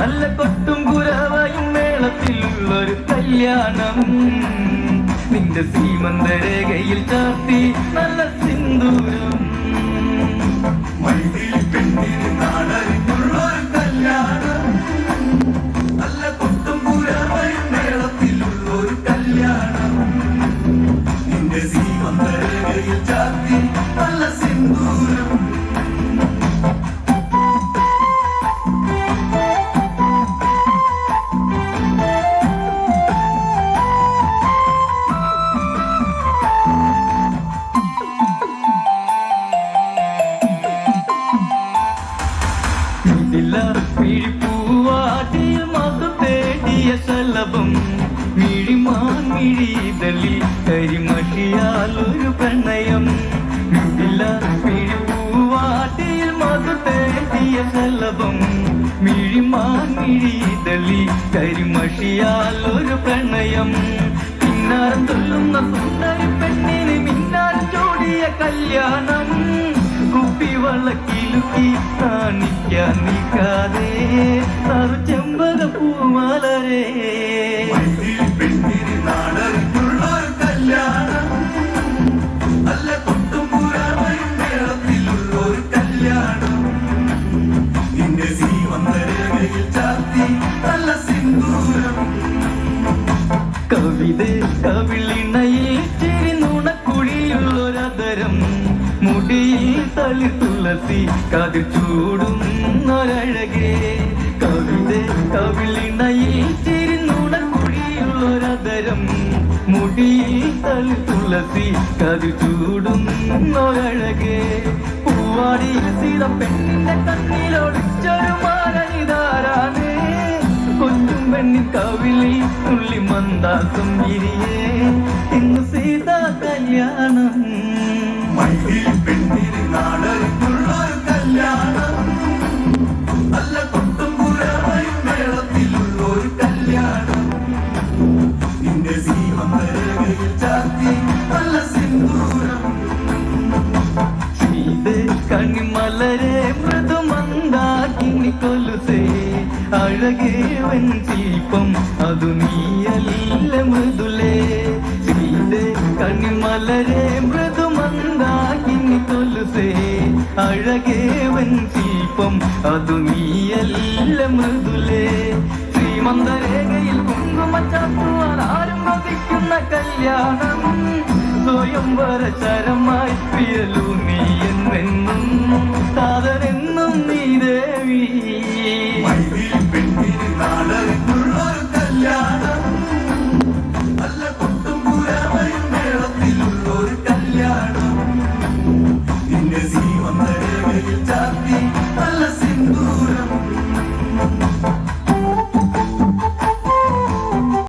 നല്ല പട്ടും പുരാവയും മേളത്തിലുള്ളൊരു കല്യാണം. നിന്റെ സീമന്തരേഖയിൽ ചാർത്തി നല്ല സിന്ദൂരം. ഇതില്ല പിഴിപ്പൂവാട്ടിൽ മധു തേടിയ ശലഭം. മിഴിമാൻ മിഴിതളിൽ കരിമഷിയാൽ ഒരു പ്രണയം. ഇതില്ല പിഴിപ്പൂവാട്ടിൽ മധു തേടിയ ശലഭം. മിഴിമാൻ മിഴിതളിൽ കരിമഷിയാൽ ഒരു പ്രണയം. കുപ്പിവളക്കിലുക്കി കാണിക്കാൻ നിൽക്കാതെ തറു ചെമ്പക പൂമലരേ. മൈതിരി പെണ്ണിന് മുടിയിൽ തളി തുളസി കതിർ ചൂടുന്നൊരഴകേ കവിത കവിളിണയിൽ ചിരി നുണക്കുഴിയുള്ളൊരതരം മുടിയിൽ തളി തുളസി കതിർ ചൂടുന്നൊരഴകേ പൂവാടിയിൽ സീത പെണ്ണിന്റെ കണ്ണിലൊളിച്ചൊരു മാരണിതാരാണ് കൊഞ്ചും പെണ്ണി കവിളി തുള്ളി മന്ദാസം ഇരിയേ. ഇന്ന് സീതാ കല്യാണം. മൈതിരി പെണ്ണിന് കല്യാണം. കല്യാണം. നിന്റെ സീമന്തരകയിൽ ചാത്തി നല്ല സിന്ദൂരം. ഇത് കണിമലരെ മൃദുമന്ദാകിനി കൊലുസേ. അഴകേ വൻ ശില്പം അതു നീയല്ല മൃദുലേ. കണിമലരെ വന്നായി കൊലുസേ അഴകേവൻ ശില്പം അതു നീയല്ല മൃദുലേ. ശ്രീമന്തരേഖയിൽ കുങ്കുമച്ചാക്കുവാൻ കല്യാണം സ്വയം ചരമായി പ്രിയലു നീ സാധനം